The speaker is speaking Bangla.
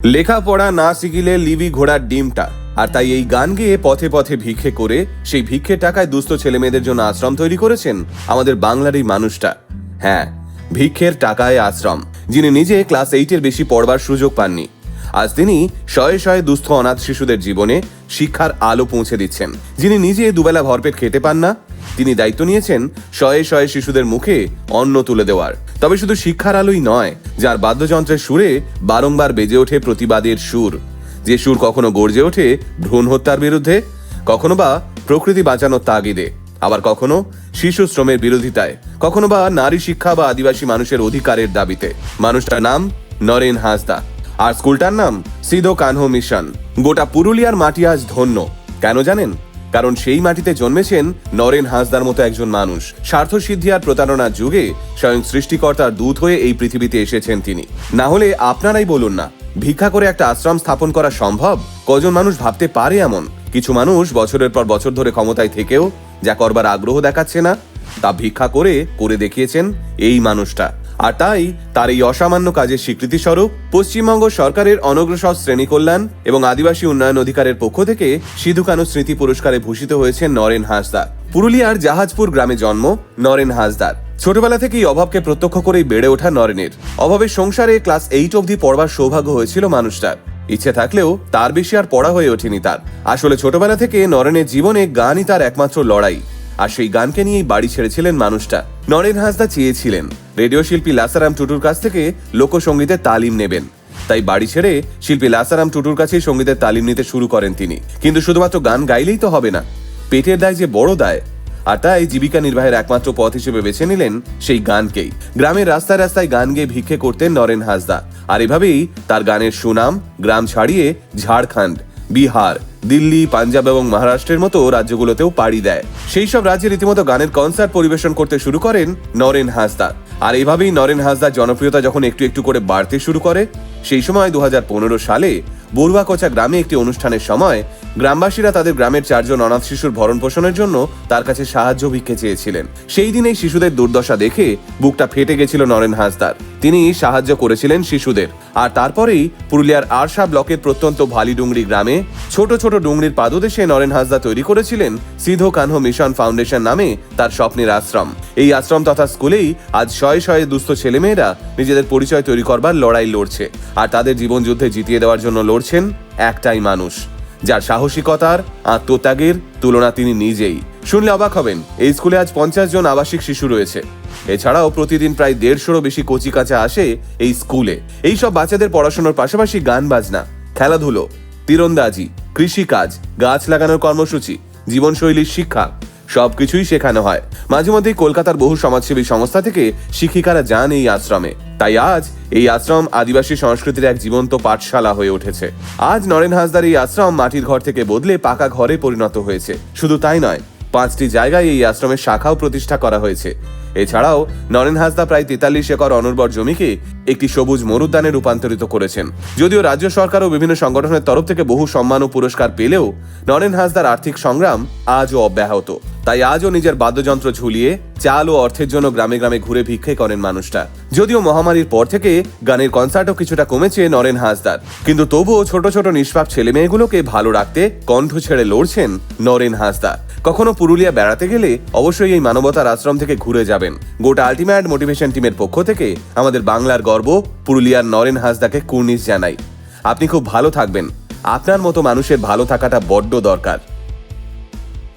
লেখাপড়া না শিখিলে লিবি ঘোড়ার ডিমটা। আর তাই এই গান গেয়ে পথে পথে ভিক্ষে করে সেই ভিক্ষে টাকায় দুস্থ ছেলেমেয়েদের জন্য আশ্রম তৈরি করেছেন আমাদের বাংলার এই মানুষটা। হ্যাঁ ভিক্ষের টাকায় আশ্রম, যিনি নিজে ক্লাস এইটের বেশি পড়বার সুযোগ পাননি। আজ তিনি শয়ে শয়ে দুস্থ অনাথ শিশুদের জীবনে শিক্ষার আলো পৌঁছে দিচ্ছেন, যিনি নিজে দুবেলা ভরপেট খেতে পান না তিনি দায়িত্ব নিয়েছেন শয়ে শয়ে শিশুদের মুখে অন্ন তুলে দেওয়ার। তবে শুধু শিক্ষার আলোই নয়, যার বাদ্যযন্ত্রের সুরে বারংবার বেজে ওঠে প্রতিবাদের সুর। যে সুর কখনো গর্জে ওঠে ভ্রূণ হত্যার বিরুদ্ধে, কখনো বা প্রকৃতি বাঁচানোর তাগিদে। আবার কখনো শিশু শ্রমের বিরোধিতায়, কখনো বা নারী শিক্ষা বা আদিবাসী মানুষের অধিকারের দাবিতে। মানুষটার নাম নরেন হাসদা। আর স্কুলটার নাম সিধো কানহো মিশন। গোটা পুরুলিয়ার মাটি আজ ধন্য। কেন জানেন? কারণ সেই মাটিতে জন্মেছেন নরেন হাঁসদার মতো একজন মানুষ। স্বার্থ সিদ্ধি আর প্রতারণার যুগে স্বয়ং সৃষ্টিকর্তার দূত হয়ে এই পৃথিবীতে এসেছেন তিনি। না হলে আপনারাই বলুন না, ভিক্ষা করে একটা আশ্রম স্থাপন করা সম্ভব? কজন মানুষ ভাবতে পারে এমন? কিছু মানুষ বছরের পর বছর ধরে ক্ষমতায় থেকেও যা করবার আগ্রহ দেখাচ্ছে না, তা ভিক্ষা করে করে দেখিয়েছেন এই মানুষটা। আর তাই তার এই অসামান্য কাজের স্বীকৃতি স্বরূপ পশ্চিমবঙ্গ সরকারের অনগ্রসর শ্রেণি কল্যাণ এবং আদিবাসী উন্নয়ন অধিকারের পক্ষ থেকে সিধু কানু স্মৃতি পুরস্কারে ভূষিত হয়েছেন নরেন হাঁসদা পুরুলিয়ার জাহাজপুর গ্রামে জন্ম নরেন হাঁসদার। ছোটবেলা থেকেই অভাবকে প্রত্যক্ষ করেই বেড়ে ওঠা নরেনের। অভাবের সংসারে ক্লাস এইট অবধি পড়বার সৌভাগ্য হয়েছিল মানুষটার। ইচ্ছে থাকলেও তার বেশি আর পড়া হয়ে ওঠেনি তার। আসলে ছোটবেলা থেকে নরেনের জীবনে গানই তার একমাত্র লড়াই। আর সেই গানকে নিয়েই বাড়ি ছেড়েছিলেন মানুষটা। নরেন হাসদা চেয়েছিলেন। রেডিও শিল্পী লাসারাম টুটুর কাছ থেকে লোকসঙ্গীতের তালিম নেবেন। তাই বাড়ি ছেড়ে শিল্পী লাসারাম টুটুর কাছেই সঙ্গীতের তালিম নিতে শুরু করেন তিনি। কিন্তু শুধুমাত্র গান গাইলেই তো হবে না। পেটের দায় যে বড় দায়। আর তাই জীবিকা নির্বাহের একমাত্র পথ হিসেবে বেছে নিলেন সেই গানকেই। গ্রামের রাস্তায় রাস্তায় গান গেয়ে ভিক্ষে করতেন নরেন হাসদা। আর এভাবেই তার গানের সুনাম, গ্রাম ছাড়িয়ে ঝাড়খণ্ড। বিহার, দিল্লি, পাঞ্জাব এবং মহারাষ্ট্রের মতো রাজ্যগুলোতেও পাড়ি দেয়। সেই সব রাজ্যে রীতিমতো গানের কনসার্ট পরিবেশন করতে শুরু করেন নরেন হাসদা আর এভাবেই নরেন হাসদার জনপ্রিয়তা যখন একটু একটু করে বাড়তে শুরু করে, সেই সময় দু হাজার পনেরো সালে বড়ুয়াকোচা গ্রামে একটি অনুষ্ঠানের সময় গ্রামবাসীরা তাদের গ্রামের চারজন অনাথ শিশুর ভরণ পোষণের জন্য তার কাছে সাহায্য ভিক্ষে চেয়েছিলেন। সেই দিন এই শিশুদের দুর্দশা দেখে বুকটা ফেটে গেছিল নরেন হাসদার। তিনি সাহায্য করেছিলেন শিশুদের। আর তারপরেই পুরুলিয়ার আরশা ব্লকের প্রত্যন্ত ভালিডুংরি গ্রামে ছোট ছোট ডুংরির পাদদেশে নরেন হাসদা তৈরি করেছিলেন সিধো কানহো মিশন ফাউন্ডেশন নামে তার স্বপ্নের আশ্রম। এই আশ্রম তথা স্কুলেই আজ শয়ে শয়ে দুস্থ ছেলেমেয়েরা নিজেদের পরিচয় তৈরি করবার লড়াই লড়ছে। আর তাদের জীবন যুদ্ধে জিতিয়ে দেওয়ার জন্য লড়ছেন একটাই মানুষ। যার সাহসিকতার আত্মত্যাগের তুলনা তিনি নিজেই। শুনলে অবাক হবেন, এই স্কুলে আজ পঞ্চাশ জন আবাসিক শিশু রয়েছে। এছাড়াও প্রতিদিন প্রায় দেড়শোরও বেশি কচি কাঁচা আসে এই স্কুলে। এই সব বাচ্চাদের পড়াশোনার পাশাপাশি গান বাজনা, খেলাধুলো, তীরন্দাজি, কৃষিকাজ, গাছ লাগানোর কর্মসূচি, জীবনশৈলীর শিক্ষা সবকিছুই শেখানো হয়। মাঝে মধ্যেই কলকাতার বহু সমাজসেবী সংস্থা থেকে শিক্ষিকারা যান এই আশ্রমে। তাই আজ এই আশ্রম আদিবাসী সংস্কৃতির এক জীবন্ত পাঠশালা হয়ে উঠেছে। আজ নরেন হাসদার এই আশ্রম মাটির ঘর থেকে বদলে পাকা ঘরে পরিণত হয়েছে। শুধু তাই নয়, পাঁচটি জায়গায় এই আশ্রমের শাখাও প্রতিষ্ঠা করা হয়েছে। এছাড়াও নরেন হাসদা প্রায় তেতাল্লিশ একর অনুর্বর জমিকে একটি সবুজ মরুদ্যানে রূপান্তরিত করেছেন। যদিও রাজ্য সরকার ও বিভিন্ন সংগঠনের তরফ থেকে বহু সম্মান ও পুরস্কার পেলেও নরেন হাসদার আর্থিক সংগ্রাম আজও অব্যাহত। তাই আজও নিজের বাদ্যযন্ত্র ঝুলিয়ে চাল ও অর্থের জন্য গ্রামে গ্রামে ঘুরে ভিক্ষে করেন মানুষটা। যদিও মহামারীর পর থেকে গানের কনসার্টও কিছুটা কমেছে নরেন হাসদার। কিন্তু তবুও ছোট ছোট নিষ্পাপ ছেলে মেয়েগুলোকে ভালো রাখতে কণ্ঠ ছেড়ে লড়ছেন নরেন হাসদা কখনো পুরুলিয়া বেড়াতে গেলে অবশ্যই এই মানবতার আশ্রম থেকে ঘুরে যাবেন। গোটা আলটিমেট মোটিভেশন টিমের পক্ষ থেকে আমাদের বাংলার গর্ব পুরুলিয়ার নরেন হাসদাকে কুর্নিশ জানাই। আপনি খুব ভালো থাকবেন। আপনার মতো মানুষের ভালো থাকাটা বড্ড দরকার।